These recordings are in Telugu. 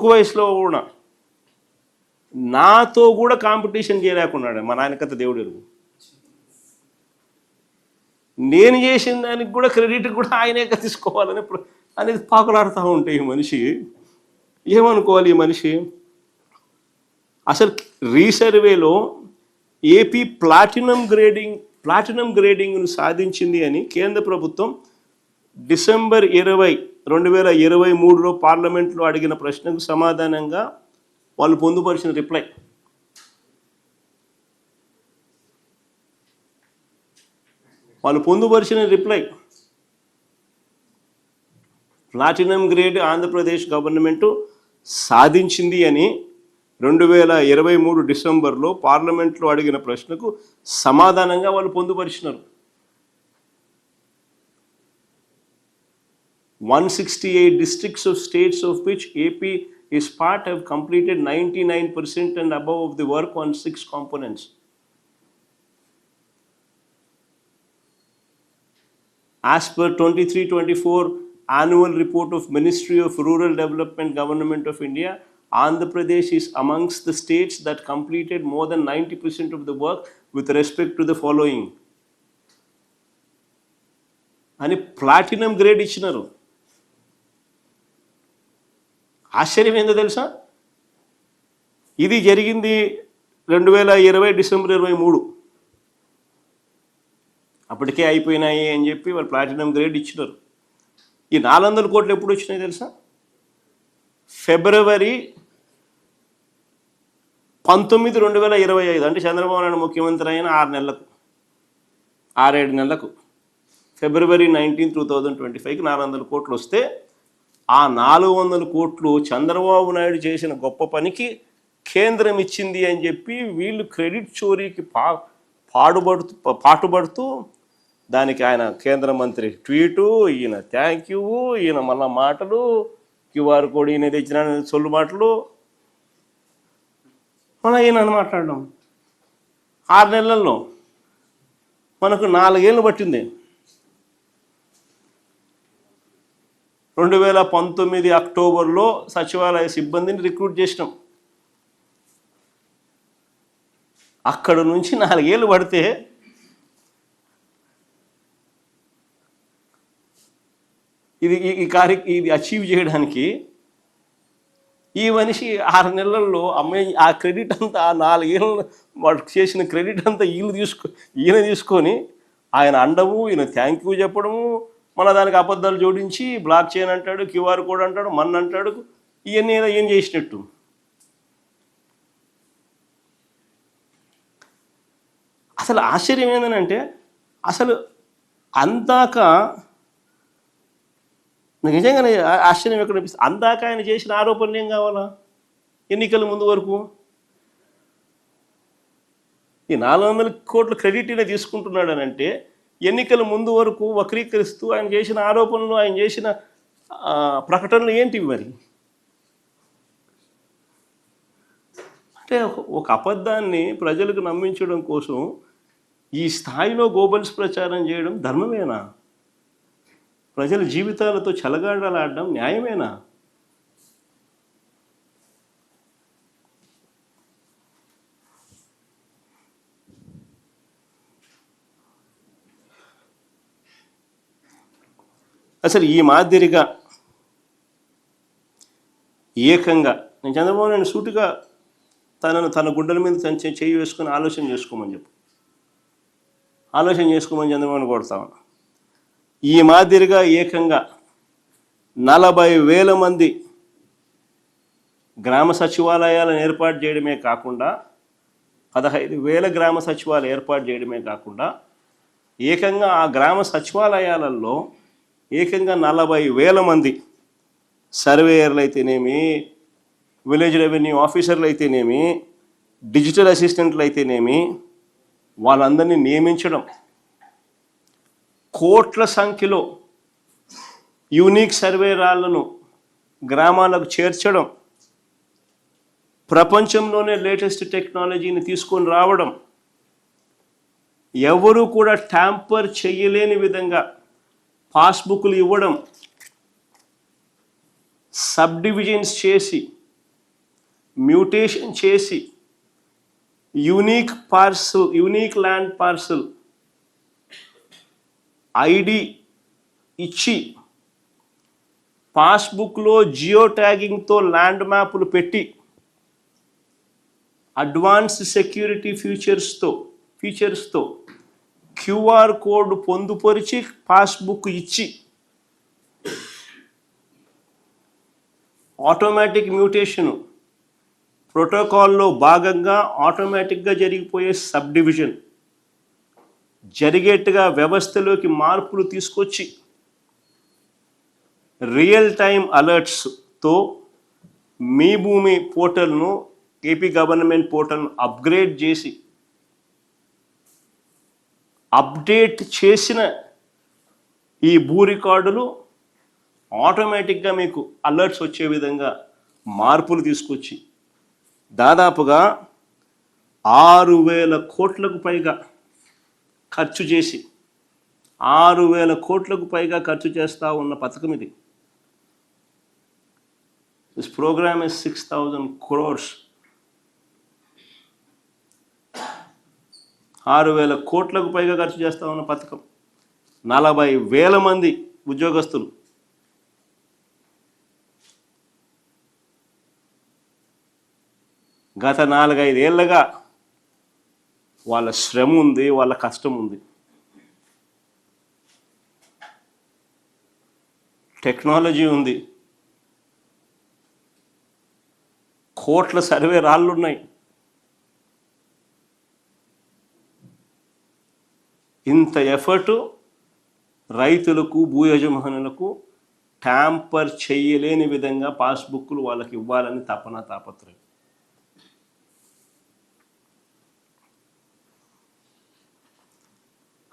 తక్కువ వయసులో కూడా నాతో కూడా కాంపిటీషన్ చేయలేకున్నాడు. మా నాయనకత దేవుడు ఎరుగు. నేను చేసిన దానికి కూడా క్రెడిట్ కూడా ఆయనే తీసుకోవాలని అనేది పాకులాడుతూ ఉంటే ఈ మనిషి ఏమనుకోవాలి ఈ మనిషి? అసలు రీసర్వేలో ఏపీ ప్లాటినం గ్రేడింగ్ ప్లాటినం గ్రేడింగ్ను సాధించింది అని కేంద్ర ప్రభుత్వం డిసెంబర్ ఇరవై రెండు వేల ఇరవై మూడులో పార్లమెంట్లో అడిగిన ప్రశ్నకు సమాధానంగా వాళ్ళు పొందుపరిచిన రిప్లై. వాళ్ళు పొందుపరిచిన reply. Platinum grade Andhra Pradesh government సాధించింది అని రెండు వేల ఇరవై మూడు డిసెంబర్లో పార్లమెంట్లో అడిగిన ప్రశ్నకు సమాధానంగా వాళ్ళు పొందుపరిచినారు. One sixty eight districts of states of which AP is part have completed 99% and above of the work on six components. As per 23-24 annual report of Ministry of Rural Development Government of India, Andhra Pradesh is amongst the states that completed more than 90% of the work with respect to the following. అని ప్లాటినం గ్రేడ్ ఇచ్చినారు ఆశ్చర్యం ఏందో తెలుసా? ఇది జరిగింది రెండు వేల ఇరవై డిసెంబర్ ఇరవై మూడు. అప్పటికే అయిపోయినాయి అని చెప్పి వాళ్ళు ప్లాటినం గ్రేడ్ ఇచ్చినారు. ఈ నాలుగు వందల కోట్లు ఎప్పుడు వచ్చినాయి తెలుసా? ఫిబ్రవరి పంతొమ్మిది రెండు వేల ఇరవై ఐదు అంటే చంద్రబాబు నాయుడు ముఖ్యమంత్రి అయిన ఆరు నెలలకు ఆరేడు నెలలకు. February nineteen two thousand twenty ఫైవ్కి నాలుగు వందల కోట్లు వస్తే ఆ నాలుగు వందల కోట్లు చంద్రబాబు నాయుడు చేసిన గొప్ప పనికి కేంద్రం ఇచ్చింది అని చెప్పి వీళ్ళు క్రెడిట్ చోరీకి పా పాడుపడుతూ పాటుపడుతూ దానికి ఆయన కేంద్ర మంత్రి ట్వీటు ఈయన థ్యాంక్ యూ ఈయన మళ్ళా మాటలు క్యూఆర్ కోడ్ ఈయన తెచ్చిన సొల్లు మాటలు. మళ్ళీ ఈయన మాట్లాడడం. ఆరు నెలల్లో మనకు నాలుగేళ్ళు పట్టింది. రెండు వేల పంతొమ్మిది అక్టోబర్లో సచివాలయ సిబ్బందిని రిక్రూట్ చేసినాం. అక్కడ నుంచి నాలుగేళ్ళు పడితే ఇది ఈ- కార్య ఇది అచీవ్ చేయడానికి ఈ మనిషి ఆరు నెలల్లో అమ్మాయి ఆ క్రెడిట్ అంతా ఆ నాలుగేళ్ళు వాడు చేసిన క్రెడిట్ అంతా ఈయన తీసుకో ఈయన తీసుకొని ఆయన అండము ఈయన థ్యాంక్ యూ చెప్పడము మళ్ళీ దానికి అబద్ధాలు జోడించి బ్లాక్ చేయని అంటాడు క్యూఆర్ కోడ్ అంటాడు మన్ అంటాడు ఇవన్నీ ఏదో ఏం చేసినట్టు. అసలు ఆశ్చర్యం ఏంటంటే అసలు అందాక నిజంగా నిజంగానే ఆశ్చర్యం ఎక్కడ అనిపిస్తుంది? అందాక ఆయన చేసిన ఆరోపణలు ఏం కావాలా? ఎన్నికల ముందు వరకు? ఈ నాలుగు వందల కోట్ల క్రెడిట్ ఈయన తీసుకుంటున్నాడు అని అంటే ఎన్నికల ముందు వరకు వక్రీకరిస్తూ ఆయన చేసిన ఆరోపణలు ఆయన చేసిన ప్రకటనలు ఏంటివి మరి? అంటే ఒక- ఒక అబద్ధాన్ని ప్రజలకు నమ్మించడం కోసం ఈ స్థాయిలో గోబల్స్ ప్రచారం చేయడం ధర్మమేనా? ప్రజల జీవితాలతో చెలగాడలాడడం న్యాయమేనా? అసలు ఈ మాదిరిగా ఏకంగా నేను చంద్రబాబు నాయుడు సూటిగా తనను తన గుండెల మీద తను చేయి వేసుకొని ఆలోచన చేసుకోమని చెప్పు. ఆలోచన చేసుకోమని చంద్రబాబుని కొడతాను ఈ మాదిరిగా ఏకంగా నలభై వేల మంది గ్రామ సచివాలయాలను ఏర్పాటు చేయడమే కాకుండా పదహైదు వేల గ్రామ సచివాలయాలు ఏర్పాటు చేయడమే కాకుండా ఏకంగా ఆ గ్రామ సచివాలయాలలో ఏకంగా నలభై వేల మంది సర్వేయర్లు అయితేనేమి విలేజ్ రెవెన్యూ ఆఫీసర్లు అయితేనేమి డిజిటల్ అసిస్టెంట్లు అయితేనేమి వాళ్ళందరినీ నియమించడం. కోట్ల సంఖ్యలో యూనిక్ సర్వేరాళ్ళను గ్రామాలకు చేర్చడం. ప్రపంచంలోనే లేటెస్ట్ టెక్నాలజీని తీసుకొని రావడం. ఎవరు కూడా ట్యాంపర్ చేయలేని విధంగా పాస్బుక్లు ఇవ్వడం సబ్ డివిజన్స్ చేసి మ్యూటేషన్ చేసి unique parcel unique land parcel ID ఇచ్చి పాస్బుక్లో జియో ట్యాగింగ్తో ల్యాండ్ మ్యాప్లు పెట్టి అడ్వాన్స్ సెక్యూరిటీ ఫీచర్స్తో ఫీచర్స్తో క్యూఆర్ కోడ్ పొందుపరిచి పాస్బుక్ ఇచ్చి ఆటోమేటిక్ మ్యూటేషను ప్రోటోకాల్లో భాగంగా ఆటోమేటిక్గా జరిగిపోయే సబ్ డివిజన్ జరిగేట్టుగా వ్యవస్థలోకి మార్పులు తీసుకొచ్చి రియల్ టైం అలర్ట్స్తో మీ భూమి పోర్టల్ను ఏపీ గవర్నమెంట్ పోర్టల్ను అప్గ్రేడ్ చేసి అప్డేట్ చేసిన ఈ భూ రికార్డులు ఆటోమేటిక్గా మీకు అలర్ట్స్ వచ్చే విధంగా మార్పులు తీసుకొచ్చి దాదాపుగా ఆరు వేల కోట్లకు పైగా ఖర్చు చేసి ఆరు వేల కోట్లకు పైగా ఖర్చు చేస్తూ ఉన్న పథకం ఇది. This program is six thousand crores ఆరు వేల కోట్లకు పైగా ఖర్చు చేస్తా ఉన్న పథకం. నలభై వేల మంది ఉద్యోగస్తులు. గత నాలుగైదేళ్ళుగా వాళ్ళ శ్రమ ఉంది వాళ్ళ కష్టం ఉంది. టెక్నాలజీ ఉంది. కోట్ల సర్వే రాళ్ళు ఉన్నాయి ఇంత ఎఫర్టు రైతులకు భూ యజమానులకు ట్యాంపర్ చేయలేని విధంగా పాస్బుక్లు వాళ్ళకి ఇవ్వాలని తపన తాపత్రయం.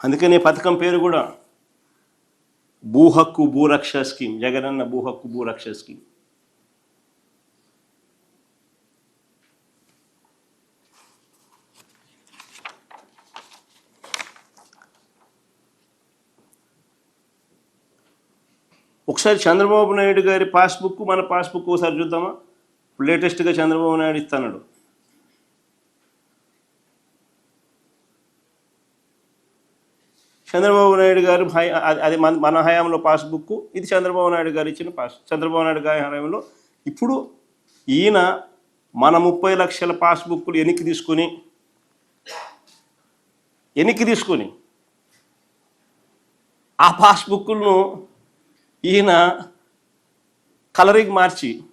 అందుకనే పథకం పేరు కూడా భూ హక్కు భూరక్ష స్కీమ్ జగనన్న భూ హక్కు భూరక్ష స్కీమ్. ఒకసారి చంద్రబాబు నాయుడు గారి పాస్బుక్ మన పాస్బుక్ ఒకసారి చూద్దామా? లేటెస్ట్గా చంద్రబాబు నాయుడు ఇస్తున్నాడు చంద్రబాబు నాయుడు గారు అది- మన మన హయాంలో పాస్బుక్ ఇది చంద్రబాబు నాయుడు గారు ఇచ్చిన పాస్ చంద్రబాబు నాయుడు గారి హయాంలో. ఇప్పుడు ఈయన మన ముప్పై లక్షల పాస్బుక్లు వెనక్కి తీసుకుని వెనక్కి తీసుకుని ఆ పాస్బుక్లను ఈయన కలరింగ్ మార్చి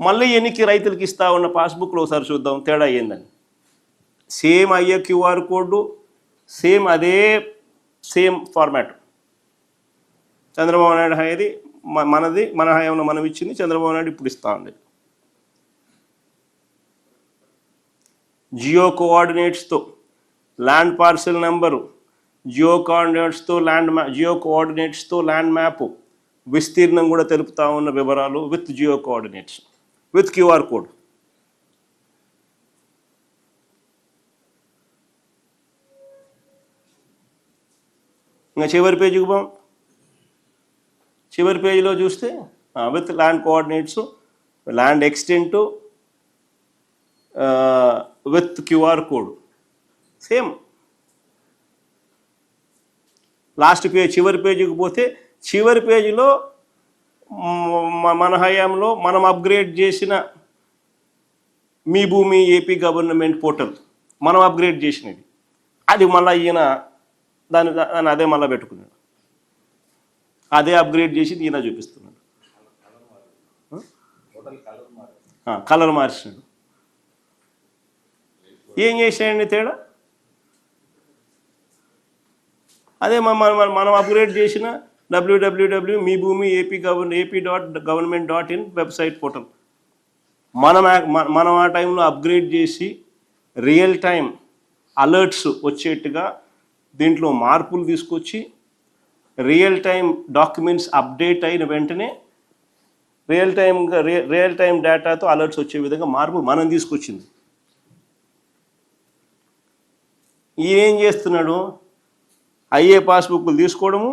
మళ్ళీ ఎన్నికి రైతులకి ఇస్తా ఉన్న పాస్బుక్లో ఒకసారి చూద్దాం తేడా అయ్యిందని సేమ్ అయ్యే క్యూఆర్ కోడ్ సేమ్ అదే సేమ్ ఫార్మాట్. చంద్రబాబు నాయుడు హయాది మనది మన హయాంలో మనం ఇచ్చింది చంద్రబాబు నాయుడు ఇప్పుడు ఇస్తా ఉంది. జియో కోఆర్డినేట్స్తో ల్యాండ్ పార్సెల్ నెంబరు జియో కోఆర్డినేట్స్తో ల్యాండ్ మ్యా జియో కోఆర్డినేట్స్తో ల్యాండ్ మ్యాప్ విస్తీర్ణం కూడా తెలుపుతా ఉన్న వివరాలు with geo coordinates with QR code. ఇంకా చివరి పేజీకి పోం. చివరి పేజీలో చూస్తే with land coordinates land extent with QR code. Same. Last page చివరి పేజీకి పోతే చివరి పేజీలో మన హయాంలో మనం అప్గ్రేడ్ చేసిన Mee Bhoomi AP government portal మనం అప్గ్రేడ్ చేసినది. అది మళ్ళీ ఈయన దాని దాన్ని అదే మళ్ళీ పెట్టుకున్నాడు. అదే అప్గ్రేడ్ చేసి ఈయన చూపిస్తున్నాడు. కలర్ మార్చినాడు ఏం చేసాడండి తేడా? అదే మనం మన- మనం అప్గ్రేడ్ చేసిన డబ్ల్యూడబ్ల్యూడబ్ల్యూ Mee Bhoomi AP govern AP dot government dot in website portal మనం మనం ఆ టైంలో అప్గ్రేడ్ చేసి రియల్ టైం అలర్ట్స్ వచ్చేట్టుగా దీంట్లో మార్పులు తీసుకొచ్చి రియల్ టైం డాక్యుమెంట్స్ అప్డేట్ అయిన వెంటనే రియల్ టైం రియల్ టైం డేటాతో అలర్ట్స్ వచ్చే విధంగా మార్పు మనం తీసుకొచ్చింది. ఈయన ఏం చేస్తున్నాడు? అయ్యే పాస్బుక్లు తీసుకోవడము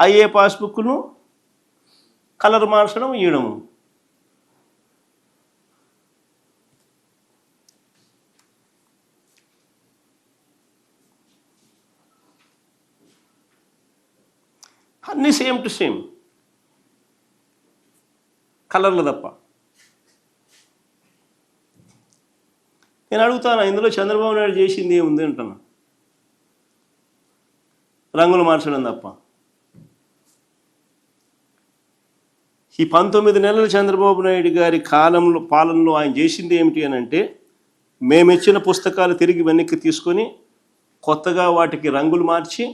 అయ్యే పాస్బుక్ను కలర్ మార్చడం ఇవ్వడము అన్నీ సేమ్ టు సేమ్ కలర్లు తప్ప. నేను అడుగుతాను ఇందులో చంద్రబాబు నాయుడు చేసింది ఏముంది అంటున్నా. రంగులు మార్చడం తప్ప. ఈ పంతొమ్మిది నెలలు చంద్రబాబు నాయుడు గారి కాలంలో పాలనలో ఆయన చేసింది ఏమిటి అని అంటే మేమిచ్చిన పుస్తకాలు తిరిగి వెనక్కి తీసుకొని కొత్తగా వాటికి రంగులు మార్చి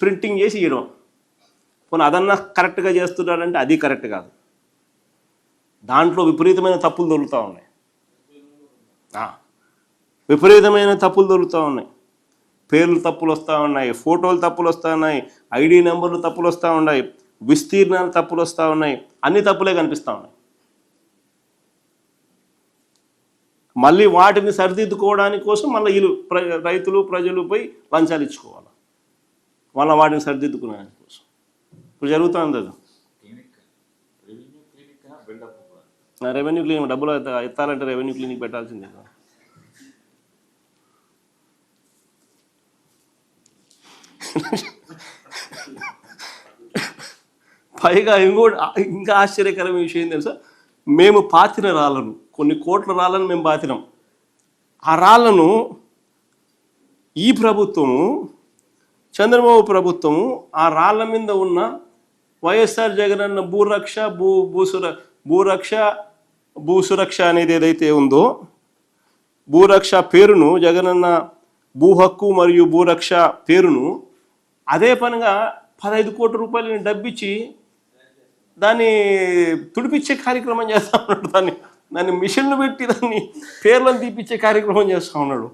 ప్రింటింగ్ చేసి ఇవ్వడం పోనీ అదన్నా కరెక్ట్గా చేస్తున్నాడంటే అది కరెక్ట్ కాదు. దాంట్లో విపరీతమైన తప్పులు దొరుకుతూ ఉన్నాయి. విపరీతమైన తప్పులు దొరుకుతూ ఉన్నాయి. పేర్లు తప్పులు వస్తూ ఉన్నాయి ఫోటోలు తప్పులు వస్తూ ఉన్నాయి ఐడి నెంబర్లు తప్పులు వస్తూ ఉన్నాయి విస్తీర్ణాలు తప్పులు వస్తూ ఉన్నాయి అన్ని తప్పులే కనిపిస్తూ ఉన్నాయి. మళ్ళీ వాటిని సరిదిద్దుకోవడానికి కోసం మళ్ళీ వీళ్ళు ప్ర రైతులు ప్రజలు పోయి లంచాలు ఇచ్చుకోవాలి. మళ్ళీ వాటిని సరిదిద్దుకునేదాని కోసం. ఇప్పుడు జరుగుతుంది అది రెవెన్యూ క్లినిక్ డబ్బులు ఎత్త- ఎత్తాలంటే రెవెన్యూ క్లినిక్ పెట్టాల్సిందే కదా. పైగా ఇంకోటి ఇంకా ఆశ్చర్యకరమైన విషయం తెలుసా? మేము పాతిన రాళ్ళను కొన్ని కోట్ల రాళ్ళను మేము పాతినాం. ఆ రాళ్ళను ఈ ప్రభుత్వము చంద్రబాబు ప్రభుత్వము ఆ రాళ్ళ మీద ఉన్న వైఎస్ఆర్ జగనన్న భూరక్ష భూ భూసుర భూరక్ష భూసురక్ష అనేది ఏదైతే ఉందో భూరక్ష పేరును జగనన్న భూ హక్కు మరియు భూరక్ష పేరును అదే పనిగా పదహైదు కోట్ల రూపాయలని డబ్బిచ్చి దాన్ని తుడిపించే కార్యక్రమం చేస్తా ఉన్నాడు దాన్ని. దాన్ని మిషన్లు పెట్టి దాన్ని పేర్లను తీపిచ్చే కార్యక్రమం చేస్తూ ఉన్నాడు.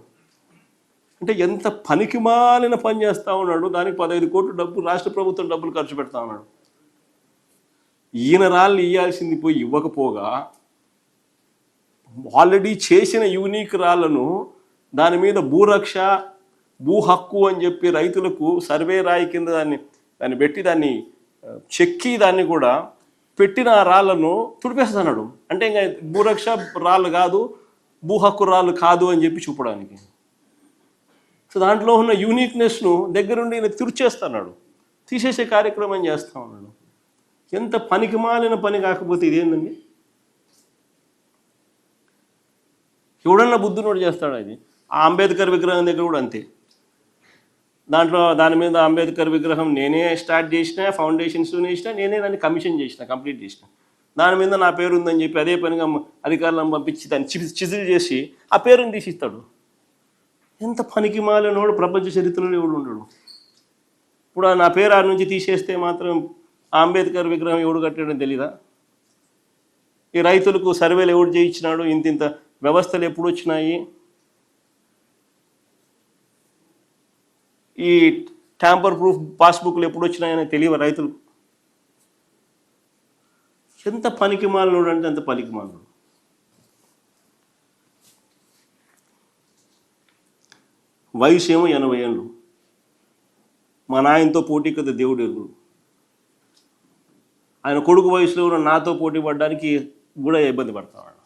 అంటే ఎంత పనికి మాలిన పని చేస్తూ ఉన్నాడు దానికి పదహైదు కోట్లు డబ్బు రాష్ట్ర ప్రభుత్వం డబ్బులు ఖర్చు పెడతా ఉన్నాడు. ఈయన రాళ్ళు ఇవ్వాల్సింది పోయి ఇవ్వకపోగా ఆల్రెడీ చేసిన యూనిక్ రాళ్ళను దాని మీద భూరక్ష భూ హక్కు అని చెప్పి రైతులకు సర్వే రాయి కింద దాన్ని దాన్ని పెట్టి దాన్ని చెక్కి దాన్ని కూడా పెట్టిన రాళ్ళను తుడిపేస్తున్నాడు అంటే ఇంకా భూరక్ష రాళ్ళు కాదు భూ హక్కు రాళ్ళు కాదు అని చెప్పి చూపడానికి. సో దాంట్లో ఉన్న యూనిక్నెస్ను దగ్గరుండి ఈయన తుడిచేస్తున్నాడు. తీసేసే కార్యక్రమం చేస్తా ఉన్నాడు. ఎంత పనికి మాలిన పని కాకపోతే ఇదేందండి? ఎవడన్నా బుద్ధునోడు చేస్తాడు అది ఆ అంబేద్కర్ విగ్రహం దగ్గర కూడా అంతే. దాంట్లో దాని మీద అంబేద్కర్ విగ్రహం నేనే స్టార్ట్ చేసిన ఫౌండేషన్స్ వేసిన నేనే దాన్ని కమిషన్ చేసిన కంప్లీట్ చేసిన. దాని మీద నా పేరు ఉందని చెప్పి అదే పనిగా అధికారులను పంపించి దాన్ని చిజిల్ చేసి ఆ పేరుని తీసిస్తాడు. ఎంత పనికి మాలినోడు ప్రపంచ చరిత్రలో ఎవడు ఉండడు. ఇప్పుడు నా పేరు ఆ నుంచి తీసేస్తే మాత్రం అంబేద్కర్ విగ్రహం ఎవడు కట్టాడో తెలీదా? ఈ రైతులకు సర్వేలు ఎవడు చేయించినాడు? ఇంత ఇంత వ్యవస్థలు ఎప్పుడు వచ్చినాయి? ఈ ట్యాంపర్ ప్రూఫ్ పాస్బుక్లు ఎప్పుడు వచ్చినాయని తెలియ రైతులు ఎంత పనికి మాలినోడు అంటే అంత పనికి మాలినోడు వయసు ఏమో ఎనభై ఏళ్ళు. మా నాయనతో పోటీ కదా దేవుడు ఎరుగుడు ఆయన కొడుకు వయసులో ఉన్న నాతో పోటీ పడడానికి కూడా ఇబ్బంది పడతా ఉన్నాడు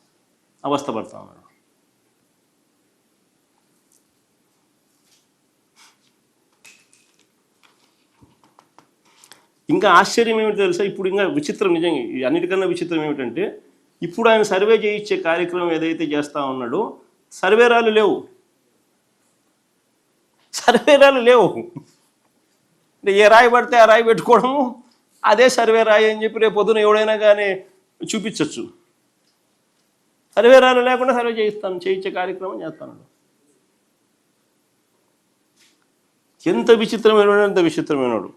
అవస్థ పడతా ఉన్నాడు ఇంకా ఆశ్చర్యం ఏమిటి తెలుసా? ఇప్పుడు ఇంకా విచిత్రం నిజంగా ఈ అన్నిటికన్నా విచిత్రం ఏమిటంటే ఇప్పుడు ఆయన సర్వే చేయించే కార్యక్రమం ఏదైతే చేస్తా ఉన్నాడో సర్వేరాలు లేవు. సర్వేరాలు లేవు. అంటే ఏ రాయి పడితే ఆ రాయి పెట్టుకోవడము అదే సర్వే రాయి అని చెప్పి రేపు పొద్దున ఎవడైనా కానీ చూపించవచ్చు సర్వేరాలు లేకుండా సర్వే చేయిస్తాను చేయించే కార్యక్రమం చేస్తాను. ఎంత విచిత్రమైన ఎంత విచిత్రమైనడు.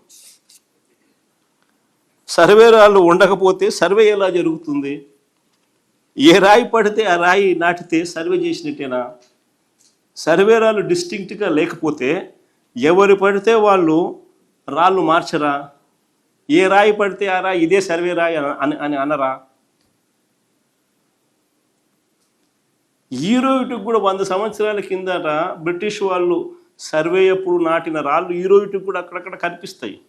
సర్వేరాలు ఉండకపోతే సర్వే ఎలా జరుగుతుంది? ఏ రాయి పడితే ఆ రాయి నాటితే సర్వే చేసినట్టేనా? సర్వేరాలు డిస్టింక్ట్గా లేకపోతే ఎవరు పడితే వాళ్ళు రాళ్ళు మార్చరా? ఏ రాయి పడితే ఆ రాయి ఇదే సర్వే రాయి అని- అని అనరా? ఈ రోజుకి కూడా వంద సంవత్సరాల కిందట బ్రిటిష్ వాళ్ళు సర్వే అప్పుడు నాటిన రాళ్ళు ఈ రోజుకి కూడా అక్కడక్కడ కనిపిస్తాయి.